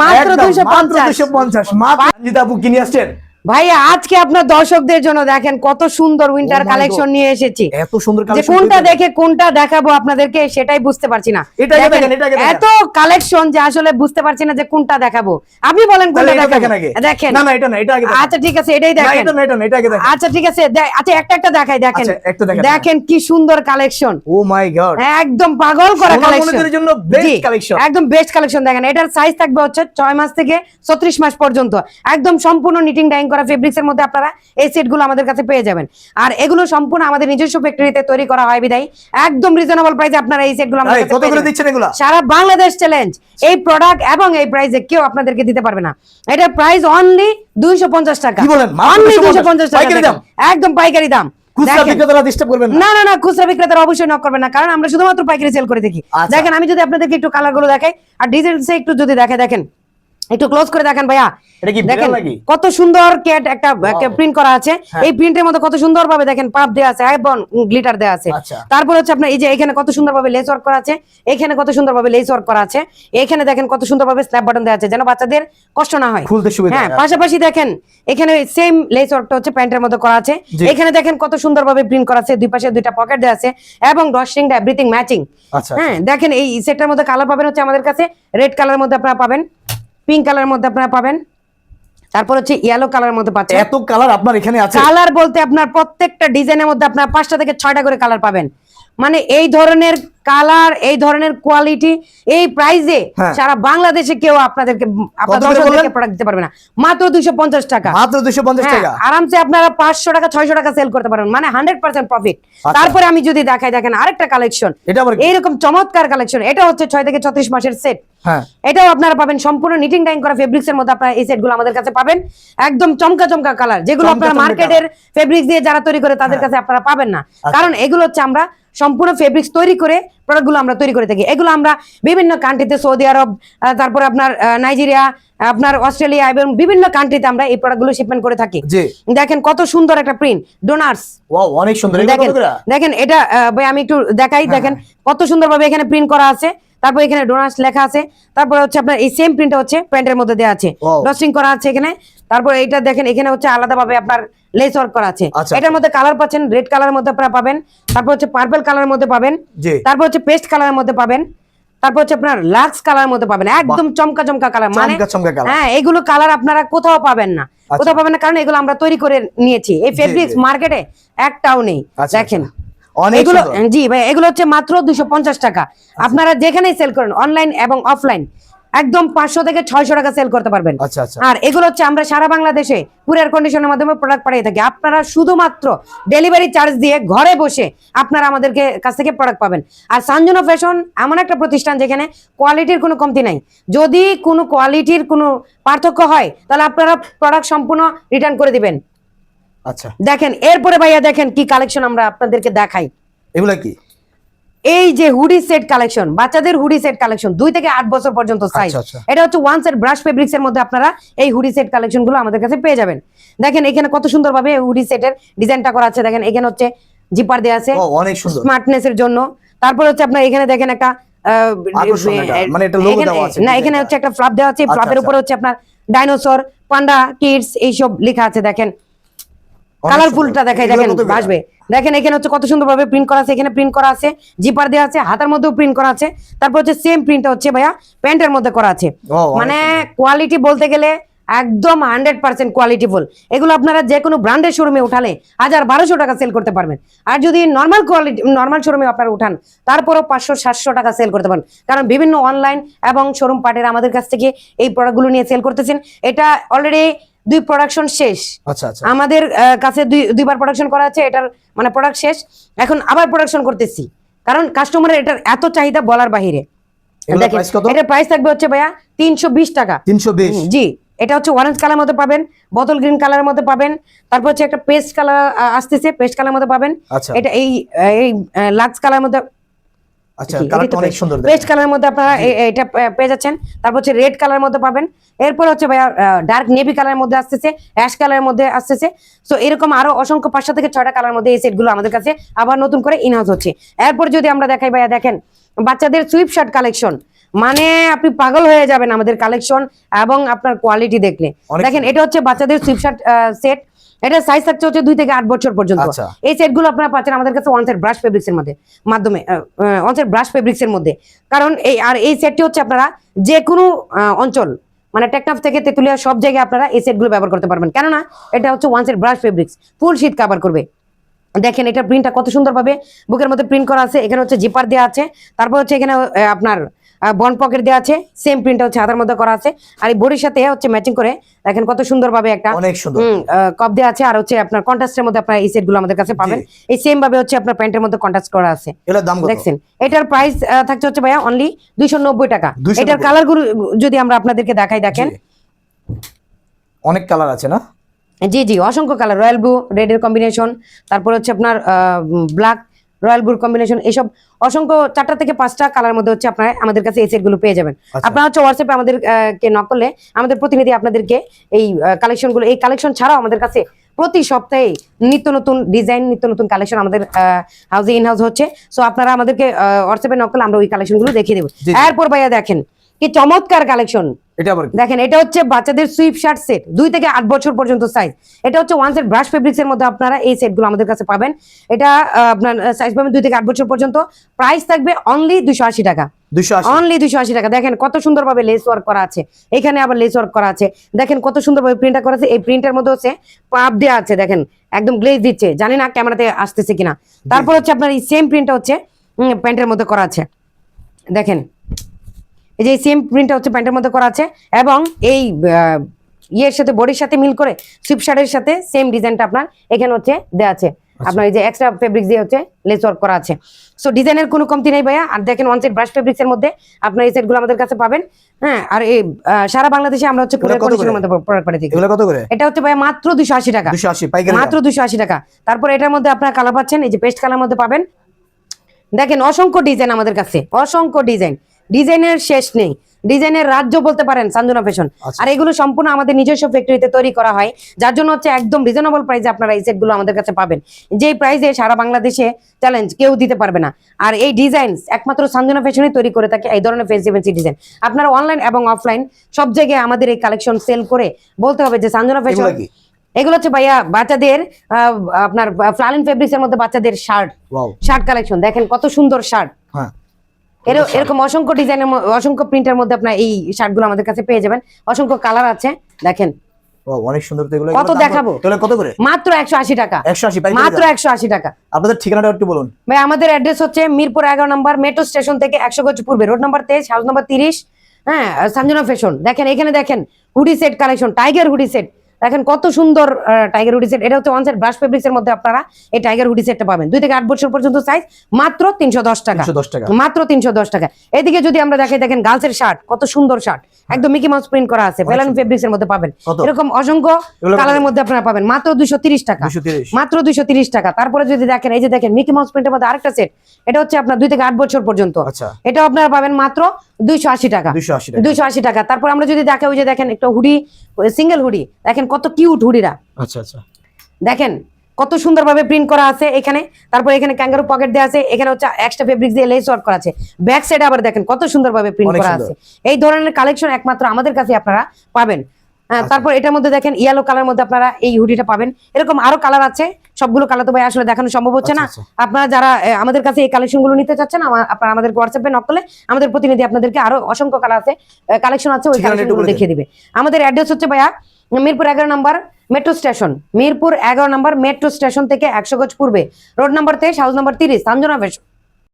মাত্র একদম, দুইশো মাত্র পঞ্চাশ। 250 মাত্র আপু কিনে আসছেন? ভাই আজকে আপনার দর্শকদের জন্য দেখেন কত সুন্দর উইন্টার Oh কালেকশন নিয়ে এসেছি। এত সুন্দর যে কালেকশন কোনটা দেখে কোনটা দেখাবো আপনাদেরকে সেটাই বুঝতে পারছি না। এত কালেকশন যে আসলে বুঝতে পারছি না যে কোনটা দেখাবো। আপনি বলেন কোনটা দেখেন দেখেন। না না এটা না এটা আগে আচ্ছা ঠিক আছে এটাই দেখেন। এটা না এটা না এটা আগে দেখেন। আচ্ছা ঠিক আছে আচ্ছা একটা একটা দেখাই দেখেন। আচ্ছা, একটা দেখেন। দেখেন কি সুন্দর কালেকশন ও মাই গড একদম পাগল করা কালেকশন জন্য। একদম বেস্ট কালেকশন দেখেন। এটার সাইজ থাকবে হচ্ছে ছয় মাস থেকে ছত্রিশ মাস পর্যন্ত। একদম সম্পূর্ণ নিটিং ডাইং করা ফেব্রিক্সের মধ্যে আপনারা এই সেটগুলো আমাদের কাছে পেয়ে যাবেন। আর এগুলো সম্পূর্ণ আমাদের নিজস্ব ফ্যাক্টরিতে তৈরি করা হয় বিদায়। একদম রিজনেবল প্রাইসে আপনারা এই সেটগুলো আমাদের কত করে দিচ্ছেন এগুলা? সারা বাংলাদেশ চ্যালেঞ্জ এই প্রোডাক্ট এবং এই প্রাইসে কেউ আপনাদেরকে দিতে পারবে না। এটার প্রাইস অনলি দুইশো পঞ্চাশ টাকা। কি বলেন? অনলি 250 টাকা? একদম পাইকারি দাম। খুচরা বিক্রেতারা ডিস্টার্ব করবেন না। না না না খুচরা বিক্রেতারা অবশ্যই নক করবেন না। কারণ আমরা শুধুমাত্র পাইকারি সেল করে থাকি। দেখেন আমি যদি আপনাদেরকে একটু কালারগুলো দেখাই আর ডিজাইনস একটু যদি দেখে দেখেন। একটু ক্লোজ করে দেখেন ভাইয়া। এটা কি দেখেন কত সুন্দর ক্যাট একটা প্রিন্ট করা আছে। হ্যাঁ। এই প্রিন্টের মধ্যে কত সুন্দর ভাবে দেখেন পাপ দেওয়া আছে এবং গ্লিটার দেওয়া আছে। আচ্ছা। তারপর হচ্ছে আপনার এই যে এখানে কত সুন্দর ভাবে লেস ওয়ার্ক করা আছে এখানে কত সুন্দর ভাবে লেস ওয়ার্ক করা আছে এখানে দেখেন কত সুন্দর ভাবে স্ন্যাপ বাটন দেওয়া আছে যেন বাচ্চাদের কষ্ট না হয়। খুলতে সুবিধা হ্যাঁ পাশাপাশি দেখেন এখানে সেম লেস ওয়ার্কটা হচ্ছে প্যান্টের মধ্যে করা আছে। এখানে দেখেন কত সুন্দর ভাবে প্রিন্ট করা আছে দুই পাশে দুইটা পকেট দেওয়া আছে এবং ড্রশিংটা এভরিথিং ম্যাচিং আচ্ছা হ্যাঁ দেখেন এই সেটটার মধ্যে কালার পাবেন হচ্ছে আমাদের কাছে রেড কালারের মধ্যে আপনারা পাবেন। পিঙ্ক কালারের মধ্যে আপনারা পাবেন। তারপর হচ্ছে ইয়েলো কালারের মধ্যে পাচ্ছেন। এত কালার আপনার এখানে আছে? কালার বলতে আপনার প্রত্যেকটা ডিজাইনের মধ্যে আপনার পাঁচটা থেকে ছয়টা করে কালার পাবেন। মানে এই ধরনের কালার এই ধরনের কোয়ালিটি এই প্রাইসে হ্যাঁ। সারা বাংলাদেশে কেউ আপনাদেরকে? প্রোডাক্ট দিতে পারবে না। মাত্র দুইশো পঞ্চাশ টাকা। মাত্র দুশো পঞ্চাশ হ্যাঁ, টাকা। আরামসে আপনারা পাঁচশো টাকা ছয়শো টাকা সেল করতে পারবেন মানে হান্ড্রেড পার্সেন্ট প্রফিট আচ্ছা। তারপরে আমি যদি দেখাই দেখেন আরেকটা কালেকশন? এইরকম চমৎকার কালেকশন এটা হচ্ছে ছয় থেকে ছত্রিশ মাসের সেট হ্যাঁ। এটাও আপনারা পাবেন সম্পূর্ণ নিটিং ডাইং করা ফেব্রিক্স এর মধ্যে আপনারা এই সেটগুলো আমাদের কাছে পাবেন। একদম চমকা চমকা কালার যেগুলো আপনারা মার্কেটের ফেব্রিক্স দিয়ে যারা তৈরি করে তাদের কাছে আপনারা পাবেন না। কারণ এগুলো হচ্ছে আমরা সম্পূর্ণ ফেব্রিক্স তৈরি করে প্রোডাক্টগুলো আমরা তৈরি করে থাকি। এগুলো আমরা বিভিন্ন কান্ট্রিতে সৌদি আরব তারপর আপনার নাইজেরিয়া আপনার অস্ট্রেলিয়া এবং বিভিন্ন কান্ট্রিতে আমরা এই প্রোডাক্টগুলো শিপমেন্ট করে থাকি। দেখেন কত সুন্দর একটা প্রিন্ট ডোনার্স ওয়াও অনেক সুন্দর। দেখেন দেখেন এটা ভাই আমি একটু দেখাই দেখেন কত সুন্দরভাবে এখানে প্রিন্ট করা আছে। তারপর এখানে ডোনাস লেখা আছে। তারপর হচ্ছে আপনার এই সেম প্রিন্টটা হচ্ছে প্যান্টের মধ্যে দেওয়া আছে. ডস্টিং করা আছে এখানে। তারপর এটা দেখেন এখানে হচ্ছে আলাদাভাবে আপনার লেস ওয়ার্ক করা আছে। আচ্ছা, এটার মধ্যে কালার পাচ্ছেন রেড কালারের মধ্যে আপনারা পাবেন। তারপর হচ্ছে পার্পল কালারের মধ্যে পাবেন। জি। তারপর হচ্ছে পেস্ট কালারের মধ্যে পাবেন। তারপর হচ্ছে আপনার লাক্স কালারের মধ্যে পাবেন। একদম চমকা চমকা কালার মানে। হ্যাঁ এগুলো কালার আপনারা কোথাও পাবেন না। কোথাও পাবেন না কারণ এগুলো আমরা তৈরি করে নিয়েছি। এই ফেব্রিক্স মার্কেটে একটাও নেই। আচ্ছা, দেখেন। এগুলো জি ভাই এগুলো হচ্ছে মাত্র দুশো টাকা। আপনারা যেখানেই সেল করেন অনলাইন এবং অফলাইন একদম পাঁচশো থেকে ছয়শো টাকা সেল করতে পারবেন। আচ্ছা আচ্ছা। আর এগুলো হচ্ছে আমরা সারা বাংলাদেশে কুরিয়ার কন্ডিশনের মাধ্যমে প্রোডাক্ট পাঠিয়ে থাকি। আপনারা শুধুমাত্র ডেলিভারি চার্জ দিয়ে ঘরে বসে আপনারা আমাদেরকে কাছ থেকে প্রোডাক্ট পাবেন। আর সানজনা ফ্যাশন এমন একটা প্রতিষ্ঠান যেখানে কোয়ালিটির কোনো কমতি নাই। যদি কোনো কোয়ালিটির কোনো পার্থক্য হয় তাহলে আপনারা প্রোডাক্ট সম্পূর্ণ রিটার্ন করে দিবেন। আচ্ছা। দেখেন এরপরে ভাইয়া দেখেন কি কালেকশন আমরা আপনাদেরকে দেখাই। এগুলা কি? এই যে হুডি সেট কালেকশন বাচ্চাদের হুডি সেট কালেকশন দুই থেকে আট বছর পর্যন্ত সাইজ আচ্ছা, আচ্ছা। এটা হচ্ছে ওয়ান সেট ব্রাশ ফেব্রিক্স এর মধ্যে আপনারা এই হুডি সেট কালেকশনগুলো আমাদের কাছে পেয়ে যাবেন। দেখেন এখানে কত সুন্দর ভাবে হুডি সেটের ডিজাইনটা করা আছে। দেখেন এখানে হচ্ছে জিপার দেওয়া আছে। অনেক সুন্দর। স্মার্টনেস এর জন্য। তারপর হচ্ছে আপনার এখানে দেখেন একটা মানে না এখানে হচ্ছে একটা ফ্লাপ দেওয়া আছে। ফ্লাপের আচ্ছা। উপরে হচ্ছে আপনার ডাইনোসর পান্ডা কিডস এইসব লেখা আছে দেখেন। কালারফুলটা। দেখাই দেখেন? বাসবে। দেখেন এখানে হচ্ছে কত সুন্দর ভাবে প্রিন্ট করা আছে এখানে প্রিন্ট করা আছে জিপার দেওয়া আছে হাতের মধ্যেও প্রিন্ট করা আছে তারপর হচ্ছে সেম প্রিন্টটা হচ্ছে ভাইয়া প্যান্টের মধ্যে করা আছে। মানে কোয়ালিটি বলতে গেলে একদম হান্ড্রেড পার্সেন্ট কোয়ালিটিফুল এগুলো আপনারা যে কোনো ব্র্যান্ডের শোরুমে উঠালে হাজার বারোশো টাকা সেল করতে পারবেন। আর যদি নর্মাল কোয়ালিটি নর্মাল শোরুমে আপনারা উঠান তারপরও পাঁচশো সাতশো টাকা সেল করতে পারেন কারণ বিভিন্ন অনলাইন এবং শোরুম পার্টের আমাদের কাছ থেকে এই প্রোডাক্টগুলো নিয়ে সেল করতেছেন। এটা অলরেডি দুই প্রোডাকশন শেষ। আচ্ছা আচ্ছা। আমাদের কাছে দুই দুইবার প্রোডাকশন করা আছে এটার মানে প্রোডাক্ট শেষ। এখন আবার প্রোডাকশন করতেছি। কারণ কাস্টমারের এটার এত চাহিদা বলার বাহিরে? এটার প্রাইস থাকবে হচ্ছে ভাইয়া তিনশো বিশ টাকা। তিনশো জি। এটা হচ্ছে অরেঞ্জ কালার মধ্যে পাবেন বোতল গ্রিন কালারের মধ্যে পাবেন। তারপর হচ্ছে একটা পেস্ট কালার আসতেছে পেস্ট কালার মধ্যে পাবেন। আচ্ছা। এটা এই এই লাক্স কালার মধ্যে আচ্ছা কালারটা অনেক সুন্দর পেস্ট কালারের মধ্যে আপনারা এটা পেয়ে যাচ্ছেন। তারপর হচ্ছে রেড কালারের মধ্যে পাবেন। এরপর হচ্ছে ভাইয়া ডার্ক নেভি কালারের মধ্যে আসতেছে অ্যাশ কালারের মধ্যে আসতেছে। সো এরকম আরও অসংখ্য থেকে ছয়টা কালার মধ্যে এই সেটগুলো আমাদের কাছে আবার নতুন করে ইনহাউস হচ্ছে। এরপর যদি আমরা দেখাই ভাইয়া দেখেন বাচ্চাদের সুইপ শার্ট কালেকশন মানে আপনি পাগল হয়ে যাবেন আমাদের কালেকশন এবং আপনার কোয়ালিটি দেখলে। দেখেন এটা হচ্ছে বাচ্চাদের সুইপশার্ট সেট এটা সাইজ থাকছে হচ্ছে দুই থেকে আট বছর পর্যন্ত। আচ্ছা। এই সেটগুলো আপনারা পাচ্ছেন আমাদের কাছে ওয়ান সেট ব্রাশ ফেব্রিক্স এর মধ্যে মাধ্যমে ওয়ান সেট ব্রাশ ফেব্রিক্স এর মধ্যে। কারণ এই আর এই সেটটি হচ্ছে আপনারা যে কোনো আহ, অঞ্চল মানে টেকনাফ থেকে তেতুলিয়া সব জায়গায় আপনারা এই সেটগুলো ব্যবহার করতে পারবেন। কেননা এটা হচ্ছে ওয়ান সেট ব্রাশ ফেব্রিক্স ফুল শীত কাভার করবে। দেখেন এটা প্রিন্টটা কত সুন্দরভাবে বুকের মধ্যে প্রিন্ট করা আছে এখানে হচ্ছে জিপার দেওয়া আছে তারপর হচ্ছে এখানে আপনার বন পকেট দেওয়া আছে সেম প্রিন্টটা হচ্ছে হাতার মধ্যে করা আছে। আর এই বডির সাথে হচ্ছে ম্যাচিং করে দেখেন কত সুন্দরভাবে একটা অনেক সুন্দর। কপ দেওয়া আছে। আর হচ্ছে আপনার কন্ট্রাস্টের মধ্যে আপনার এই সেটগুলো আমাদের কাছে পাবেন। এই সেম ভাবে হচ্ছে আপনার প্যান্টের মধ্যে কন্ট্রাস্ট করা আছে। দেখছেন? এটার প্রাইস থাকছে হচ্ছে ভাইয়া অনলি দুইশো নব্বই টাকা। এটার কালারগুলো যদি আমরা আপনাদেরকে দেখাই দেখেন। অনেক কালার আছে না? জি জি অসংখ্য কালার রয়্যাল ব্লু রেড এর কম্বিনেশন তারপর হচ্ছে আপনার ব্ল্যাক রয়্যাল ব্লু কম্বিনেশন এসব অসংখ্য চারটা থেকে পাঁচটা কালার মধ্যে হচ্ছে আপনারা আমাদের কাছে এই সেটগুলো পেয়ে যাবেন আচ্ছা। আপনারা হচ্ছে হোয়াটসঅ্যাপে আমাদের আহ, কে নক করলে আমাদের প্রতিনিধি আপনাদেরকে এই কালেকশনগুলো এই কালেকশন ছাড়াও আমাদের কাছে প্রতি সপ্তাহে নিত্য নতুন ডিজাইন নিত্য নতুন কালেকশন আমাদের হাউসে ইন হাউস হচ্ছে সো আপনারা আমাদেরকে হোয়াটসঅ্যাপে নক করলে আমরা ওই কালেকশনগুলো দেখিয়ে দেবো। এরপর ভাইয়া দেখেন কি চমৎকার কালেকশন এটা দেখেন এটা হচ্ছে বাচ্চাদের সুইপ শার্ট সেট দুই থেকে আট বছর পর্যন্ত সাইজ এটা হচ্ছে ওয়ান সেট ব্রাশ ফেব্রিক্স এর মধ্যে আপনারা এই সেটগুলো আমাদের কাছে পাবেন। এটা আপনার সাইজ পাবেন দুই থেকে আট বছর পর্যন্ত। প্রাইস থাকবে অনলি দুশো আশি টাকা। অনলি দুশো আশি টাকা। দেখেন কত সুন্দরভাবে লেস ওয়ার্ক করা আছে। এখানে আবার লেস ওয়ার্ক করা আছে। দেখেন কত সুন্দরভাবে প্রিন্টটা করা আছে। এই প্রিন্টের মধ্যে হচ্ছে পাপ দেওয়া আছে। দেখেন একদম গ্লেজ দিচ্ছে। জানি না ক্যামেরাতে আসতেছে কিনা। তারপর হচ্ছে আপনার এই সেম প্রিন্টটা হচ্ছে প্যান্টের মধ্যে করা আছে। দেখেন এই যে সেম প্রিন্টটা হচ্ছে প্যান্টের মধ্যে করা আছে এবং এই ইয়ের সাথে বডির সাথে মিল করে সুইপ শার্টের সাথে সেম ডিজাইনটা আপনার এখানে হচ্ছে দেওয়া আছে। আপনার এই যে এক্সট্রা ফেব্রিক দিয়ে হচ্ছে লেস ওয়ার্ক করা আছে। সো ডিজাইনের কোনো কমতি নেই ভাইয়া। আর দেখেন ওয়ান সেট ব্রাশ ফেব্রিক্স এর মধ্যে আপনার এই সেটগুলো আমাদের কাছে পাবেন। হ্যাঁ আর এই সারা বাংলাদেশে আমরা হচ্ছে কুরিয়ার কন্ডিশনের মধ্যে প্রোডাক্ট পাঠিয়ে দিই এগুলো কত করে? এটা হচ্ছে ভাইয়া মাত্র দুশো আশি টাকা। দুশো আশি পাইকারি মাত্র দুশো আশি টাকা। তারপর এটার মধ্যে আপনারা কালার পাচ্ছেন এই যে পেস্ট কালার মধ্যে পাবেন। দেখেন অসংখ্য ডিজাইন আমাদের কাছে। অসংখ্য ডিজাইন ডিজাইনের শেষ নেই। ডিজাইনের রাজ্য বলতে পারেন সাঞ্জনা ফ্যাশন। আচ্ছা। আর এগুলো সম্পূর্ণ আমাদের নিজস্ব ফ্যাক্টরিতে তৈরি করা হয় যার জন্য হচ্ছে একদম রিজনেবল প্রাইসে আপনারা এই সেটগুলো আমাদের কাছে পাবেন। যেই প্রাইসে সারা বাংলাদেশে চ্যালেঞ্জ কেউ দিতে পারবে না। আর এই ডিজাইন একমাত্র সাঞ্জনা ফ্যাশনই তৈরি করে থাকে এই ধরনের ফেন্সি ফেন্সি ডিজাইন আপনারা অনলাইন এবং অফলাইন সব জায়গায় আমাদের এই কালেকশন সেল করে বলতে হবে যে সাঞ্জনা ফ্যাশন এগুলো হচ্ছে ভাইয়া বাচ্চাদের আহ, আপনার ফ্লালিন ফেব্রিক্স এর মধ্যে বাচ্চাদের শার্ট শার্ট কালেকশন দেখেন কত সুন্দর শার্ট এরকম অসংখ্য ডিজাইনের অসংখ্য প্রিন্টের মধ্যে আপনার এই শার্টগুলো আমাদের কাছে পেয়ে যাবেন। অসংখ্য কালার আছে দেখেন। অনেক সুন্দর তো এগুলো। কত দেখাবো? এগুলো কত করে? মাত্র টাকা। মাত্র আপনাদের ঠিকানাটা একটু বলুন। ভাই আমাদের অ্যাড্রেস হচ্ছে মিরপুর এগারো নম্বর মেট্রো স্টেশন থেকে গজ পূর্বে রোড নম্বর হাউস নম্বর তিরিশ হ্যাঁ সঞ্জনা ফ্যাশন দেখেন এখানে দেখেন hoodie set collection tiger hoodie set দেখেন কত সুন্দর টাইগার হুডি সেট এটা হচ্ছে ওয়ান সেট ব্রাশ ফেব্রিক্স এর মধ্যে আপনারা এই টাইগার হুডি সেটটা পাবেন। দুই থেকে আট বছর পর্যন্ত সাইজ মাত্র তিনশো দশ টাকা। মাত্র তিনশো দশ টাকা। এদিকে যদি আমরা দেখাই দেখেন গার্লসের শার্ট কত সুন্দর শার্ট একদম মিকি মাউস প্রিন্ট করা আছে। ফেলান ফেব্রিক্স এর মধ্যে পাবেন। এরকম অসংখ্য কালারের মধ্যে আপনারা পাবেন। মাত্র দুশো তিরিশ টাকা। মাত্র দুইশো তিরিশ টাকা। তারপরে যদি দেখেন এই যে দেখেন মিকি মাউস প্রিন্টের মধ্যে আরেকটা সেট এটা হচ্ছে আপনার দুই থেকে আট বছর পর্যন্ত। আচ্ছা। এটা আপনারা পাবেন মাত্র দুইশো আশি টাকা। দুইশো আশি টাকা। তারপর আমরা যদি দেখে ওই যে দেখেন একটা হুডি সিঙ্গেল হুডি দেখেন কত কিউট হুডিরা। আচ্ছা আচ্ছা। দেখেন কত সুন্দরভাবে প্রিন্ট করা আছে এখানে। তারপর এখানে ক্যাঙ্গারু পকেট দেওয়া আছে এখানে হচ্ছে এক্সট্রা ফেব্রিক দিয়ে লেস ওয়ার্ক করা আছে। ব্যাক সাইড আবার দেখেন কত সুন্দরভাবে প্রিন্ট করা আছে। এই ধরনের কালেকশন একমাত্র আমাদের কাছে আপনারা পাবেন। আচ্ছা। তারপর এটার মধ্যে দেখেন ইয়েলো কালার মধ্যে আপনারা এই হুডিটা পাবেন। এরকম আরও কালার আছে সবগুলো কালার তো ভাই আসলে দেখানো সম্ভব হচ্ছে না। আচ্ছা, আপনারা যারা আমাদের কাছে এই কালেকশনগুলো নিতে চাচ্ছেন আপনারা আমাদের হোয়াটসঅ্যাপে নক করলে আমাদের প্রতিনিধি আপনাদেরকে আরও অসংখ্য কালার আছে কালেকশন আছে ওই ঠিকানাটা কালেকশনগুলো দেখিয়ে দিবে। আমাদের অ্যাড্রেস হচ্ছে ভাইয়া মিরপুর এগারো নম্বর মেট্রো স্টেশন মিরপুর এগারো নম্বর মেট্রো স্টেশন থেকে একশো গজ পূর্বে। রোড নম্বর তেইশ হাউস নম্বর তিরিশ সাঞ্জনা ফ্যাশন